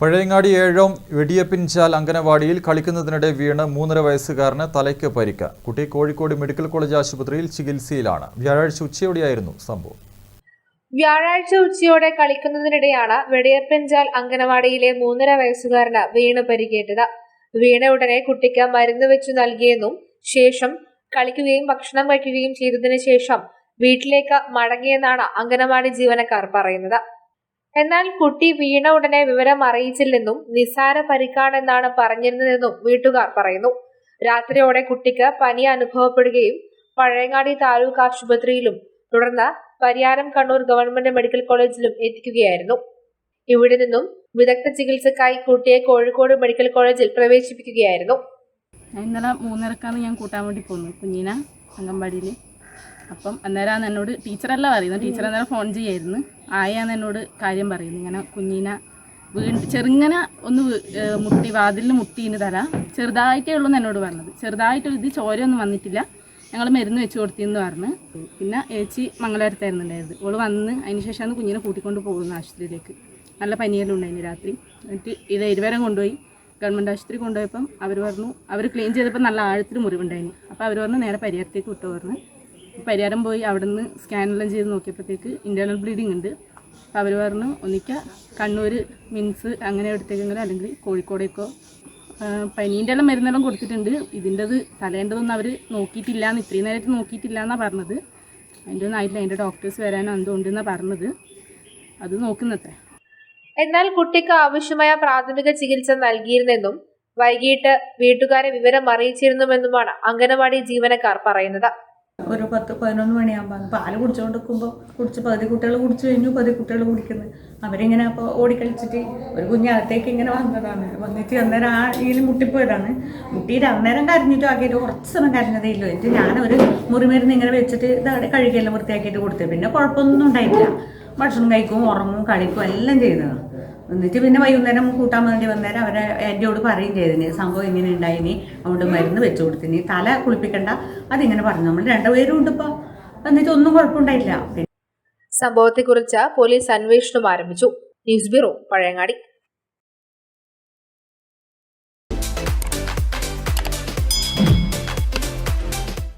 പഴയങ്ങാടി ഏഴോം വെടിയപ്പിൻചാൽ അങ്കനവാടിയിൽ കളിക്കുന്നതിനിടെ വീണ് മൂന്നര വയസ്സുകാരന് തലയ്ക്ക് പരിക്ക്. കുട്ടി കോഴിക്കോട് മെഡിക്കൽ കോളേജ് ആശുപത്രിയിൽ ചികിത്സയിലാണ്. വ്യാഴാഴ്ച ഉച്ചയോടെയായിരുന്നു സംഭവം. വ്യാഴാഴ്ച ഉച്ചയോടെ കളിക്കുന്നതിനിടെയാണ് വെടിയപ്പിൻചാൽ അംഗനവാടിയിലെ മൂന്നര വയസ്സുകാരന് വീണ് പരിക്കേറ്റത്. വീണ ഉടനെ കുട്ടിക്ക് മരുന്ന് വെച്ചു നൽകിയെന്നും ശേഷം കളിക്കുകയും ഭക്ഷണം കഴിക്കുകയും ചെയ്തതിനു ശേഷം വീട്ടിലേക്ക് മടങ്ങിയെന്നാണ് അംഗനവാടി ജീവനക്കാർ പറയുന്നത്. എന്നാൽ കുട്ടി വീണ ഉടനെ വിവരം അറിയിച്ചില്ലെന്നും നിസ്സാര പരിക്കാണെന്നാണ് പറഞ്ഞിരുന്നതെന്നും വീട്ടുകാർ പറയുന്നു. രാത്രിയോടെ കുട്ടിക്ക് പനി അനുഭവപ്പെടുകയും പഴയങ്ങാടി താലൂക്ക് ആശുപത്രിയിലും തുടർന്ന് പരിയാരം കണ്ണൂർ ഗവൺമെന്റ് മെഡിക്കൽ കോളേജിലും എത്തിക്കുകയായിരുന്നു. ഇവിടെ നിന്നും വിദഗ്ധ ചികിത്സക്കായി കുട്ടിയെ കോഴിക്കോട് മെഡിക്കൽ കോളേജിൽ പ്രവേശിപ്പിക്കുകയായിരുന്നു. ഇന്നലെ മൂന്നരക്കാണ് ഞാൻ കൂട്ടാൻ വേണ്ടി പോന്നു. കുഞ്ഞിനെ അംഗൻവാടിയിൽ അപ്പം അന്നേരമാണ് എന്നോട് ടീച്ചറല്ല പറയുന്നത്. ടീച്ചർ അന്നേരം ഫോൺ ചെയ്യായിരുന്നു. ആയാണ് എന്നോട് കാര്യം പറയുന്നു. ഇങ്ങനെ കുഞ്ഞിനെ വീണ്ടും ചെറുങ്ങനെ ഒന്ന് മുട്ടി വാതിലിൽ മുട്ടീന് തല. ചെറുതായിട്ടേ ഉള്ളൂ എന്ന് എന്നോട് പറഞ്ഞത്. ചെറുതായിട്ട് ഇത് ചോരയൊന്നും വന്നിട്ടില്ല. ഞങ്ങൾ മരുന്ന് വെച്ച് കൊടുത്തിന്ന് പറഞ്ഞ്. പിന്നെ ഏച്ചി മംഗലാരത്തായിരുന്നു ഓൾ വന്ന് അതിന് ശേഷമാണ് കുഞ്ഞിനെ കൂട്ടിക്കൊണ്ട് പോകുന്നത് ആശുപത്രിയിലേക്ക്. നല്ല പനിയെല്ലാം ഉണ്ടായിരുന്നു രാത്രി. എന്നിട്ട് ഇത് ഇരുവരം കൊണ്ടുപോയി. ഗവൺമെന്റ് ആശുപത്രി കൊണ്ടുപോയപ്പം അവർ പറഞ്ഞു അവർ ക്ലീൻ ചെയ്തപ്പോൾ നല്ല ആഴത്തിൽ മുറിവുണ്ടായിരുന്നു അപ്പോൾ അവർ പറഞ്ഞു നേരെ പരിഹാരത്തേക്ക് വിട്ടു പറഞ്ഞു. പരിഹാരം പോയി അവിടെ നിന്ന് സ്കാനെല്ലാം ചെയ്ത് നോക്കിയപ്പോഴത്തേക്ക് ഇന്റേർണൽ ബ്ലീഡിങ് ഉണ്ട്. അവർ പറഞ്ഞു ഒന്നിക്ക കണ്ണൂർ മിൻസ് അങ്ങനെ എടുത്തേക്കെങ്കിലും അല്ലെങ്കിൽ കോഴിക്കോടേക്കോ. പനീന്റെ എല്ലാം മരുന്നെല്ലാം കൊടുത്തിട്ടുണ്ട്. ഇതിന്റെത് തലേണ്ടതൊന്നും അവർ നോക്കിയിട്ടില്ല എന്ന് ഇത്രയും നേരമായിട്ട് നോക്കിയിട്ടില്ല എന്നാണ് പറഞ്ഞത്. അതിന്റെ ഒന്നും ആയിട്ടില്ല. അതിന്റെ ഡോക്ടേഴ്സ് വരാനോ എന്തോ ഉണ്ടെന്നാണ് പറഞ്ഞത്. അത് നോക്കുന്നത്രേ. എന്നാൽ കുട്ടിക്ക് ആവശ്യമായ പ്രാഥമിക ചികിത്സ നൽകിയിരുന്നെന്നും വൈകിട്ട് വീട്ടുകാരെ വിവരം അറിയിച്ചിരുന്നുവെന്നുമാണ് അംഗനവാടി ജീവനക്കാർ പറയുന്നത്. ഒരു പത്ത് പതിനൊന്ന് മണിയാകുമ്പോൾ പാൽ കുടിച്ചുകൊണ്ട് നിൽക്കുമ്പോൾ കുടിച്ച് പകുതി കുട്ടികൾ കുടിച്ചു കഴിഞ്ഞു പകുതി കുട്ടികൾ കുടിക്കുന്നത് അവരിങ്ങനെ അപ്പോൾ ഓടിക്കളിച്ചിട്ട് ഒരു കുഞ്ഞകത്തേക്ക് ഇങ്ങനെ വന്നതാണ്. വന്നിട്ട് അന്നേരം ആ ഇതിൽ മുട്ടിപ്പോയതാണ്. മുട്ടിയിട്ട് അന്നേരം കരഞ്ഞിട്ട് ആക്കിയിട്ട് കുറച്ച് സമയം കരഞ്ഞതേ ഇല്ല എന്നിട്ട് ഞാനൊരു മുറിമരുന്ന് ഇങ്ങനെ വെച്ചിട്ട് ഇതാണ് കഴുകിയെല്ലാം വൃത്തിയാക്കിയിട്ട് കൊടുത്തു. പിന്നെ കുഴപ്പമൊന്നും ഉണ്ടായിട്ടില്ല. ഭക്ഷണം കഴിക്കും ഉറങ്ങും കളിക്കും എല്ലാം ചെയ്യുന്നതാണ് എന്നിട്ട് പിന്നെ വൈകുന്നേരം കൂട്ടാൻ വേണ്ടി വന്നേരം അവരെ എന്റെയോട് പറയും ചെയ്തിന് സംഭവം ഇങ്ങനെ ഉണ്ടായിനി അതുകൊണ്ട് മരുന്ന് വെച്ചു കൊടുത്തിന് തല കുളിപ്പിക്കണ്ട. അതിങ്ങനെ പറഞ്ഞു. നമ്മൾ രണ്ടുപേരും ഉണ്ട് ഇപ്പോൾ എന്നിട്ട് ഒന്നും കുഴപ്പമുണ്ടായില്ല. സംഭവത്തെക്കുറിച്ച് പോലീസ് അന്വേഷണം ആരംഭിച്ചു. News bureau Pazhayangadi.